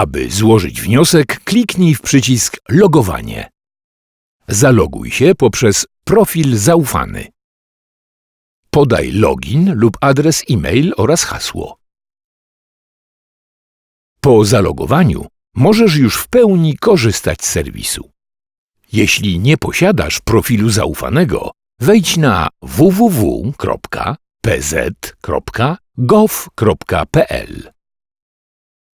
Aby złożyć wniosek, kliknij w przycisk Logowanie. Zaloguj się poprzez profil zaufany. Podaj login lub adres e-mail oraz hasło. Po zalogowaniu możesz już w pełni korzystać z serwisu. Jeśli nie posiadasz profilu zaufanego, wejdź na www.pz.gov.pl.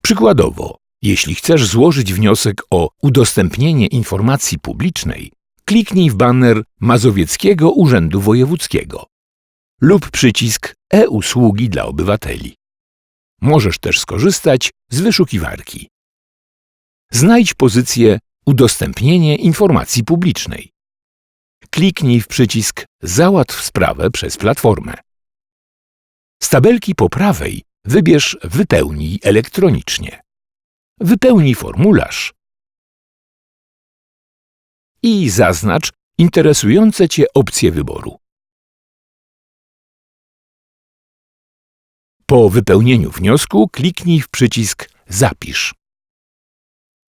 Przykładowo, jeśli chcesz złożyć wniosek o udostępnienie informacji publicznej, kliknij w baner Mazowieckiego Urzędu Wojewódzkiego lub przycisk E-usługi dla obywateli. Możesz też skorzystać z wyszukiwarki. Znajdź pozycję Udostępnienie informacji publicznej. Kliknij w przycisk Załatw sprawę przez platformę. Z tabelki po prawej wybierz Wypełnij elektronicznie. Wypełnij formularz i zaznacz interesujące Cię opcje wyboru. Po wypełnieniu wniosku kliknij w przycisk Zapisz.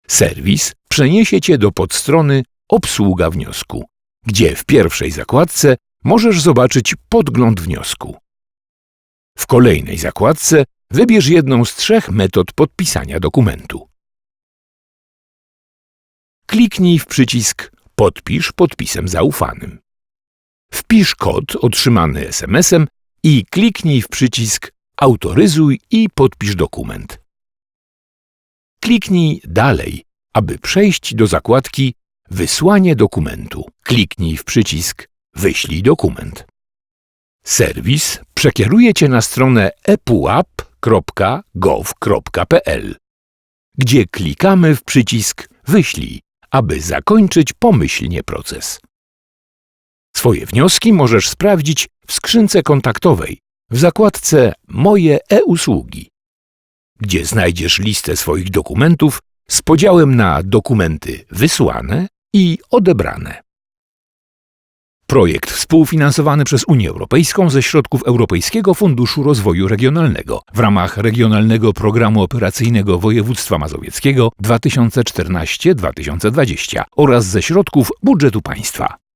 Serwis przeniesie Cię do podstrony Obsługa wniosku, gdzie w pierwszej zakładce możesz zobaczyć podgląd wniosku. W kolejnej zakładce wybierz jedną z trzech metod podpisania dokumentu. Kliknij w przycisk Podpisz podpisem zaufanym. Wpisz kod otrzymany SMS-em i kliknij w przycisk Autoryzuj i podpisz dokument. Kliknij Dalej, aby przejść do zakładki Wysłanie dokumentu. Kliknij w przycisk Wyślij dokument. Serwis przekieruje Cię na stronę epuap.gov.pl, gdzie klikamy w przycisk Wyślij, aby zakończyć pomyślnie proces. Swoje wnioski możesz sprawdzić w skrzynce kontaktowej w zakładce Moje e-usługi, gdzie znajdziesz listę swoich dokumentów z podziałem na dokumenty wysłane i odebrane. Projekt współfinansowany przez Unię Europejską ze środków Europejskiego Funduszu Rozwoju Regionalnego w ramach Regionalnego Programu Operacyjnego Województwa Mazowieckiego 2014-2020 oraz ze środków budżetu państwa.